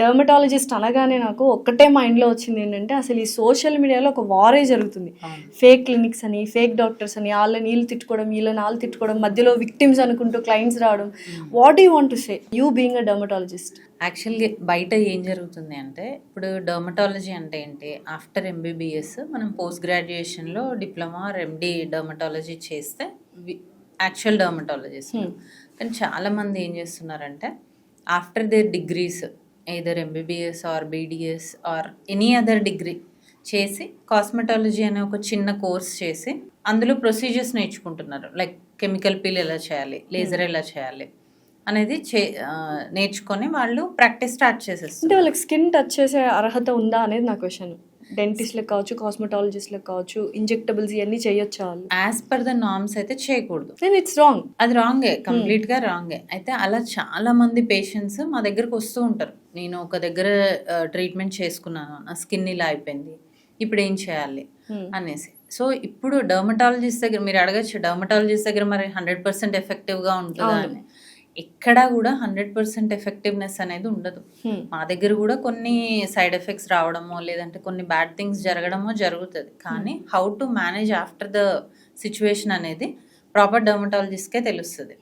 Dermatologist అనగానే నాకు ఒక్కటే మైండ్లో వచ్చింది ఏంటంటే అసలు ఈ సోషల్ మీడియాలో ఒక వారే జరుగుతుంది. ఫేక్ క్లినిక్స్ అని ఫేక్ డాక్టర్స్ అని వాళ్ళని వీళ్ళు తిట్టుకోవడం వీళ్ళని వాళ్ళు తిట్టుకోవడం మధ్యలో విక్టిమ్స్ అనుకుంటూ క్లయింట్స్ రావడం. What you want to say you being a dermatologist యాక్చువల్గా బయట ఏం జరుగుతుంది అంటే ఇప్పుడు డర్మటాలజీ అంటే ఏంటి? ఆఫ్టర్ ఎంబీబీఎస్ మనం పోస్ట్ గ్రాడ్యుయేషన్లో డిప్లొమా ఆర్ ఎండి డర్మటాలజీ చేస్తే యాక్చువల్ డర్మటాలజిస్ట్ కానీ చాలామంది ఏం చేస్తున్నారంటే after their degrees either MBBS or BDS or any other degree చేసి కాస్మెటాలజీ అనే ఒక చిన్న కోర్స్ చేసి అందులో ప్రొసీజర్స్ నేర్చుకుంటున్నారు. లైక్ కెమికల్ పీల్ ఎలా చేయాలి లేజర్ ఎలా చేయాలి అనేది చే నేర్చుకొని వాళ్ళు ప్రాక్టీస్ స్టార్ట్ చేసేస్తారు అంటే వాళ్ళకి స్కిన్ టచ్ చేసే అర్హత ఉందా అనేది నా క్వశ్చన్ డెంటిస్ట్లకు కావచ్చు కాస్మెటాలజిస్ట్లకు కావచ్చు ఇంజెక్టబుల్స్ ఇవన్నీ చేయొచ్చా వాళ్ళు? యాజ్ పర్ ద నార్మ్స్ అయితే చేయకూడదు. దెన్ ఇట్స్ రాంగ్ అది రాంగే కంప్లీట్గా రాంగే అయితే అలా చాలా మంది పేషెంట్స్ మా దగ్గరకు వస్తూ ఉంటారు. నేను ఒక దగ్గర ట్రీట్మెంట్ చేసుకున్నాను. నా స్కిన్ ఇలా అయిపోయింది. ఇప్పుడు ఏం చేయాలి? అనేసి. సో ఇప్పుడు డర్మటాలజిస్ట్ దగ్గర మీరు అడగచ్చు డర్మటాలజిస్ట్ దగ్గర మరి హండ్రెడ్ పర్సెంట్ ఎఫెక్టివ్గా ఉంటుందా అని. ఎక్కడా కూడా హండ్రెడ్ పర్సెంట్ ఎఫెక్టివ్నెస్ అనేది ఉండదు. మా దగ్గర కూడా కొన్ని సైడ్ ఎఫెక్ట్స్ రావడమో లేదంటే కొన్ని బ్యాడ్ థింగ్స్ జరగడమో జరుగుతుంది. కానీ how to manage after the situation అనేది ప్రాపర్ డర్మటాలజిస్ట్కే తెలుస్తుంది.